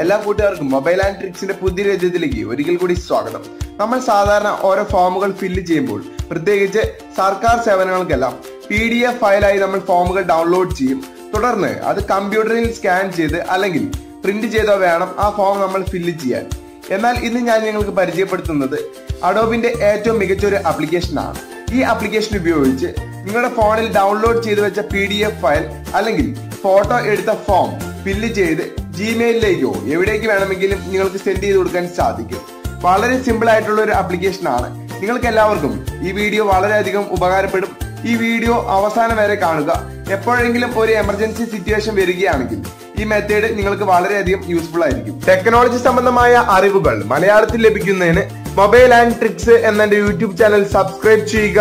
എല്ലാ കൂട്ടുകാർക്കും mobile and ട്രിക്സിന്റെ പുതിയ രചനത്തിലേക്ക് ഒരിക്കൽ കൂടി സ്വാഗതം. നമ്മൾ സാധാരണ ഓരോ ഫോമുകൾ ഫില്ല് ചെയ്യുമ്പോൾ പ്രത്യേകിച്ച് സർക്കാർ സേവനങ്ങൾക്കെല്ലാം പി ഡി എഫ് ഫയലായി നമ്മൾ ഫോമുകൾ ഡൗൺലോഡ് ചെയ്യും. തുടർന്ന് അത് കമ്പ്യൂട്ടറിൽ സ്കാൻ ചെയ്ത് അല്ലെങ്കിൽ പ്രിന്റ് ചെയ്തോ വേണം ആ ഫോം നമ്മൾ ഫില്ല് ചെയ്യാൻ. എന്നാൽ ഇന്ന് ഞാൻ നിങ്ങൾക്ക് പരിചയപ്പെടുത്തുന്നത് അഡോബിന്റെ ഏറ്റവും മികച്ച ഒരു ആപ്ലിക്കേഷനാണ് ഈ ആപ്ലിക്കേഷൻ ഉപയോഗിച്ച് നിങ്ങളുടെ ഫോണിൽ ഡൗൺലോഡ് ചെയ്തു വെച്ച പി ഫയൽ അല്ലെങ്കിൽ ഫോട്ടോ എടുത്ത ഫോം ഫില്ല് ചെയ്ത് ജിമെയിലിലേക്കോ എവിടേക്ക് വേണമെങ്കിലും നിങ്ങൾക്ക് സെൻഡ് ചെയ്ത് കൊടുക്കാൻ സാധിക്കും. വളരെ സിമ്പിൾ ആയിട്ടുള്ള ഒരു ആപ്ലിക്കേഷൻ ആണ്. നിങ്ങൾക്ക് എല്ലാവർക്കും ഈ വീഡിയോ വളരെയധികം ഉപകാരപ്പെടും. ഈ വീഡിയോ അവസാനം വരെ കാണുക. എപ്പോഴെങ്കിലും ഒരു എമർജൻസി സിറ്റുവേഷൻ വരികയാണെങ്കിൽ ഈ മെത്തേഡ് നിങ്ങൾക്ക് വളരെയധികം യൂസ്ഫുൾ ആയിരിക്കും. ടെക്നോളജി സംബന്ധമായ അറിവുകൾ മലയാളത്തിൽ ലഭിക്കുന്നതിന് മൊബൈൽ ആൻഡ് ട്രിക്സ് എന്ന യൂട്യൂബ് ചാനൽ സബ്സ്ക്രൈബ് ചെയ്യുക.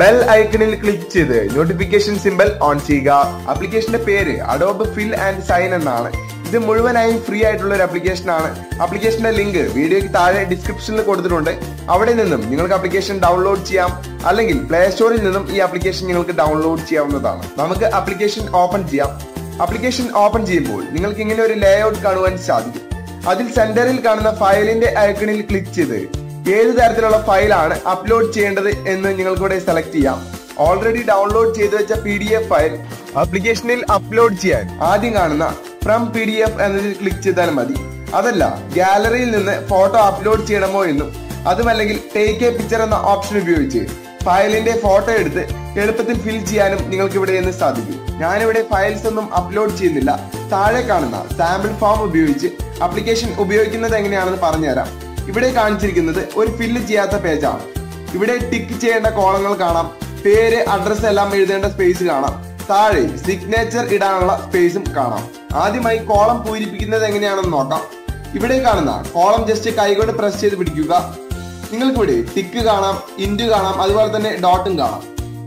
ബെൽ ഐക്കണിൽ ക്ലിക്ക് ചെയ്ത് നോട്ടിഫിക്കേഷൻ സിമ്പൽ ഓൺ ചെയ്യുക. ആപ്ലിക്കേഷന്റെ പേര് അഡോബ് ഫിൽ ആൻഡ് സൈൻ എന്നാണ്. ഇത് മുഴുവനായും ഫ്രീ ആയിട്ടുള്ള ഒരു ആപ്ലിക്കേഷൻ ആണ് ആപ്ലിക്കേഷന്റെ ലിങ്ക് വീഡിയോയ്ക്ക് താഴെ ഡിസ്ക്രിപ്ഷനിൽ കൊടുത്തിട്ടുണ്ട്. അവിടെ നിന്നും നിങ്ങൾക്ക് ആപ്ലിക്കേഷൻ ഡൗൺലോഡ് ചെയ്യാം. അല്ലെങ്കിൽ പ്ലേ സ്റ്റോറിൽ നിന്നും ഈ ആപ്ലിക്കേഷൻ നിങ്ങൾക്ക് ഡൗൺലോഡ് ചെയ്യാവുന്നതാണ്. നമുക്ക് ആപ്ലിക്കേഷൻ ഓപ്പൺ ചെയ്യാം. ആപ്ലിക്കേഷൻ ഓപ്പൺ ചെയ്യുമ്പോൾ നിങ്ങൾക്ക് ഇങ്ങനെ ഒരു ലേ ഔട്ട് കാണുവാൻ സാധിക്കും. അതിൽ സെന്ററിൽ കാണുന്ന ഫയലിന്റെ ഐക്കണിൽ ക്ലിക്ക് ചെയ്ത് ഏത് തരത്തിലുള്ള ഫയലാണ് അപ്ലോഡ് ചെയ്യേണ്ടത് എന്ന് നിങ്ങൾക്കിവിടെ സെലക്ട് ചെയ്യാം. ഓൾറെഡി ഡൗൺലോഡ് ചെയ്തു വെച്ച പി ഫയൽ ആപ്ലിക്കേഷനിൽ അപ്ലോഡ് ചെയ്യാൻ ആദ്യം കാണുന്ന ഫ്രം പി ഡി എഫ് എന്നതിൽ ക്ലിക്ക് ചെയ്താൽ മതി. അതല്ല ഗാലറിയിൽ നിന്ന് ഫോട്ടോ അപ്ലോഡ് ചെയ്യണമോ എന്നും അതുമല്ലെങ്കിൽ ടേക്ക് എ പിക്ചർ എന്ന ഓപ്ഷൻ ഉപയോഗിച്ച് ഫയലിന്റെ ഫോട്ടോ എടുത്ത് എളുപ്പത്തിൽ ഫിൽ ചെയ്യാനും നിങ്ങൾക്ക് ഇവിടെ നിന്ന് സാധിക്കും. ഞാനിവിടെ ഫയൽസ് ഒന്നും അപ്ലോഡ് ചെയ്യുന്നില്ല. താഴെ കാണുന്ന സാമ്പിൾ ഫോം ഉപയോഗിച്ച് അപ്ലിക്കേഷൻ ഉപയോഗിക്കുന്നത് എങ്ങനെയാണെന്ന് പറഞ്ഞുതരാം. ഇവിടെ കാണിച്ചിരിക്കുന്നത് ഒരു ഫില്ല് ചെയ്യാത്ത പേജാണ് ഇവിടെ ടിക്ക് ചെയ്യേണ്ട കോളങ്ങൾ കാണാം. പേര് അഡ്രസ് എല്ലാം എഴുതേണ്ട സ്പേസ് കാണാം. താഴെ സിഗ്നേച്ചർ ഇടാനുള്ള സ്പേസും കാണാം. ആദ്യമായി കോളം പൂരിപ്പിക്കുന്നത് എങ്ങനെയാണെന്ന് നോക്കാം. ഇവിടെ കാണുന്ന കോളം ജസ്റ്റ് കൈകൊണ്ട് പ്രസ് ചെയ്ത് പിടിക്കുക. നിങ്ങൾക്കിവിടെ ടിക്ക് കാണാം ഇന്റു കാണാം അതുപോലെ തന്നെ ഡോട്ടും കാണാം.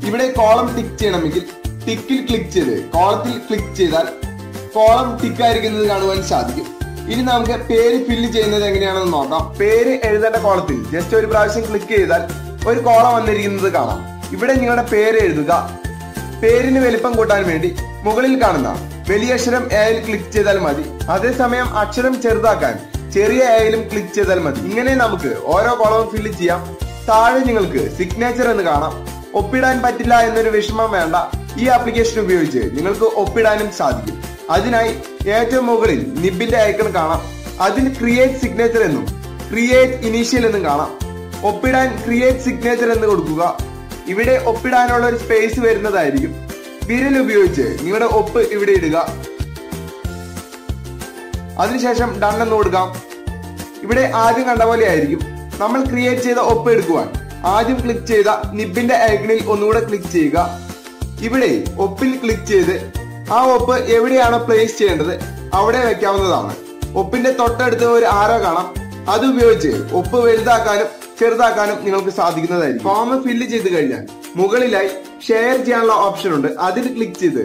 ഇവിടെ കോളം ടിക്ക് ചെയ്യണമെങ്കിൽ ടിക്കിൽ ക്ലിക്ക് ചെയ്ത് കോളത്തിൽ ക്ലിക്ക് ചെയ്താൽ കോളം ടിക്ക് ആയിരിക്കുന്നത് കാണുവാൻ സാധിക്കും. ഇനി നമുക്ക് പേര് ഫില്ല് ചെയ്യുന്നത് എങ്ങനെയാണെന്ന് നോക്കാം. പേര് എഴുതേണ്ട കോളത്തിൽ ജസ്റ്റ് ഒരു പ്രാവശ്യം ക്ലിക്ക് ചെയ്താൽ ഒരു കോളം വന്നിരിക്കുന്നത് കാണാം. ഇവിടെ നിങ്ങളുടെ പേര് എഴുതുക. പേരിന് വലിപ്പം കൂട്ടാൻ വേണ്ടി മുകളിൽ കാണുന്ന വലിയ അക്ഷരം എയിൽ ക്ലിക്ക് ചെയ്താൽ മതി. അതേസമയം അക്ഷരം ചെറുതാക്കാൻ ചെറിയ എയിലും ക്ലിക്ക് ചെയ്താൽ മതി. ഇങ്ങനെ നമുക്ക് ഓരോ കോളവും ഫില്ല് ചെയ്യാം. താഴെ നിങ്ങൾക്ക് സിഗ്നേച്ചർ എന്ന് കാണാം. ഒപ്പിടാൻ പറ്റില്ല എന്നൊരു വിഷമം വേണ്ട. ഈ ആപ്ലിക്കേഷൻ ഉപയോഗിച്ച് നിങ്ങൾക്ക് ഒപ്പിടാനും സാധിക്കും. അതിനായി ഏറ്റവും മുകളിൽ നിബിന്റെ ഐക്കൺ കാണാം. അതിൽ ക്രിയേറ്റ് സിഗ്നേച്ചർ എന്നും ക്രിയേറ്റ് ഇനീഷ്യൽ എന്നും കാണാം. ഒപ്പിടാൻ ക്രിയേറ്റ് സിഗ്നേച്ചർ എന്ന് കൊടുക്കുക. ഇവിടെ ഒപ്പിടാനുള്ള ഒരു സ്പേസ് വരുന്നതായിരിക്കും. വിരൽ ഉപയോഗിച്ച് നിങ്ങളുടെ ഒപ്പ് ഇവിടെ ഇടുക. അതിനുശേഷം ഡൺ എന്ന് കൊടുക്കാം. ഇവിടെ ആദ്യം കണ്ട പോലെ ആയിരിക്കും. നമ്മൾ ക്രിയേറ്റ് ചെയ്ത ഒപ്പ് എടുക്കുവാൻ. ആദ്യം ക്ലിക്ക് ചെയ്ത നിബിന്റെ ഐക്കണിൽ ഒന്നുകൂടെ ക്ലിക്ക് ചെയ്യുക. ഇവിടെ ഒപ്പിൽ ക്ലിക്ക് ചെയ്ത് ആ ഒപ്പ് എവിടെയാണോ പ്ലേസ് ചെയ്യേണ്ടത് അവിടെ വെക്കാവുന്നതാണ്. ഒപ്പിന്റെ തൊട്ടടുത്ത് ഒരു ആരോ കാണാം. അത് ഉപയോഗിച്ച് ഒപ്പ് വലുതാക്കാനും ചെറുതാക്കാനും നിങ്ങൾക്ക് സാധിക്കുന്നതായിരിക്കും. ഫോം ഫില്ല് ചെയ്ത് കഴിഞ്ഞാൽ മുകളിലായി ഷെയർ ചെയ്യാനുള്ള ഓപ്ഷൻ ഉണ്ട്. അതിൽ ക്ലിക്ക് ചെയ്ത്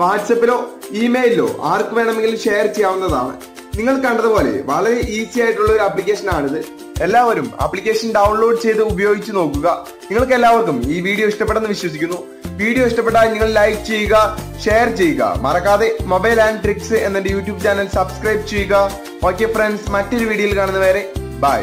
വാട്സപ്പിലോ ഇമെയിലിലോ ആർക്ക് വേണമെങ്കിലും ഷെയർ ചെയ്യാവുന്നതാണ്. നിങ്ങൾ കണ്ടതുപോലെ വളരെ ഈസി ആയിട്ടുള്ള ഒരു ആപ്ലിക്കേഷൻ ആണിത്. എല്ലാവരും ആപ്ലിക്കേഷൻ ഡൗൺലോഡ് ചെയ്ത് ഉപയോഗിച്ച് നോക്കുക. നിങ്ങൾക്ക് എല്ലാവർക്കും ഈ വീഡിയോ ഇഷ്ടപ്പെടുന്ന വിശ്വസിക്കുന്നു. വീഡിയോ ഇഷ്ടപ്പെട്ടാൽ നിങ്ങൾ ലൈക്ക് ചെയ്യുക ഷെയർ ചെയ്യുക. മറക്കാതെ മൊബൈൽ ആൻഡ് ട്രിക്സ് എന്ന യൂട്യൂബ് ചാനൽ സബ്സ്ക്രൈബ് ചെയ്യുക. ഓക്കെ ഫ്രണ്ട്സ് മറ്റൊരു വീഡിയോയിൽ കാണുന്നവരെ ബൈ